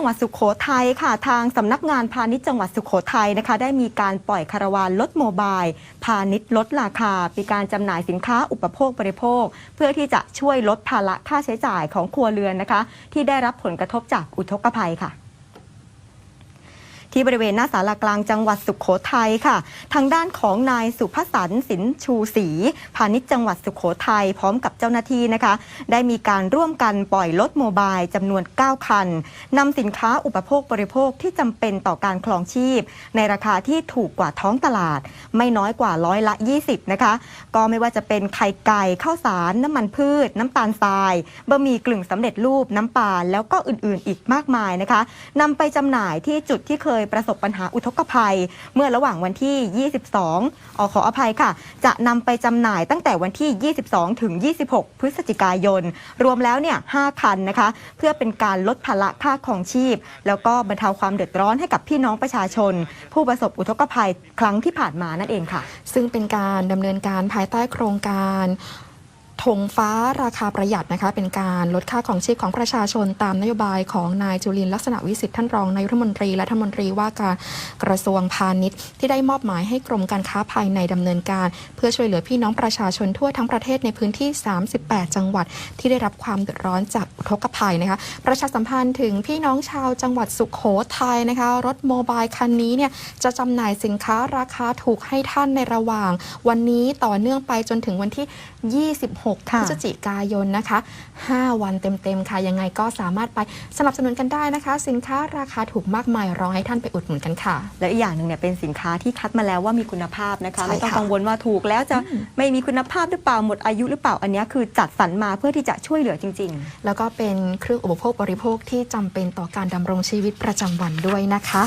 จังหวัดสุขโขทัยค่ะทางสำนักงานพาณิชย์จังหวัดสุขโขทัยนะคะ ได้มีการปล่อยคาราวานลดโมบาย พาณิชย์ลดราคาปีการจำหน่ายสินค้าอุปโภคบริโภค เพื่อที่จะช่วยลดภาระค่าใช้จ่ายของครัวเรือนนะคะ ที่ได้รับผลกระทบจากอุทกภัยค่ะ ที่บริเวณหน้าศาลากลางจังหวัดสุขโขทัยค่ะ ทางด้านของนายสุภสันต์สินชูศรีพาณิชย์จังหวัดสุขโขทัยพร้อมกับเจ้าหน้าที่นะคะ ได้มีการร่วมกันปล่อยรถโมบายจำนวน 9 คันนำสินค้าอุปโภคบริโภคที่จำเป็นต่อการครองชีพ ในราคาที่ถูกกว่าท้องตลาด ไม่น้อยกว่าร้อยละ 20 นะคะ ก็ไม่ว่าจะเป็นไข่ไก่ข้าวสารน้ำมันพืช น้ำตาลทรายบะหมี่กลึ่งสำเร็จรูปน้ำปลาแล้วก็อื่นๆ อีกมากมายนะคะนำไปจำหน่ายที่จุดที่เคยประสบปัญหาอุทกภัย เมื่อระหว่างวันที่ 22อขออภัยค่ะ จะนำไปจำหน่ายตั้งแต่วันที่ 22 ถึง 26 พฤศจิกายน รวมแล้วเนี่ย 5 คันนะคะ เพื่อเป็นการลดภาระค่าครองชีพ แล้วก็บรรเทาความเดือดร้อนให้กับพี่น้องประชาชน ผู้ประสบอุทกภัยครั้งที่ผ่านมานั่นเองค่ะ ซึ่งเป็นการดำเนินการภายใต้โครงการ ธงฟ้าราคาประหยัดนะคะ เป็นการลดค่าของชีพของประชาชนตามนโยบายของนายจุลินลักษณะวิสิทธิ์ท่านรองนายรัฐมนตรีและท่านรัฐมนตรีว่าการกระทรวงพาณิชย์ ที่ได้มอบหมายให้กรมการค้าภายในดำเนินการ เพื่อช่วยเหลือพี่น้องประชาชนทั่วทั้งประเทศในพื้นที่ 38 จังหวัดที่ได้รับความเดือดร้อนจากอุทกภัยนะคะ ประชาสัมพันธ์ถึงพี่น้องชาวจังหวัดสุขโขทัยนะคะ รถโมบายคันนี้เนี่ยจะจำหน่ายสินค้าราคาถูกให้ท่านในระหว่าง วันนี้ต่อเนื่องไปจนถึงวันที่ 26พค่ะฤศจิกายนนะคะ 5 วันเต็มๆค่ะ ยังไงก็สามารถไปสนับสนุนกันได้นะคะ สินค้าราคาถูกมากมายรอให้ท่านไปอุดหนุนกันค่ะ แล้วอีกอย่างหนึ่งเนี่ยเป็นสินค้าที่คัดมาแล้วว่ามีคุณภาพนะคะใช่ไม่ต้องค่ะกังวลว่าถูกแล้วจะไม่มีคุณภาพหรือเปล่าหมดอายุหรือเปล่าอันเนี้ยคือจัดสรรมาเพื่อที่จะช่วยเหลือจริง ๆ แล้วก็เป็นเครื่องอุปโภคบริโภคที่จำเป็นต่อการดำรงชีวิตประจำวันด้วยนะคะ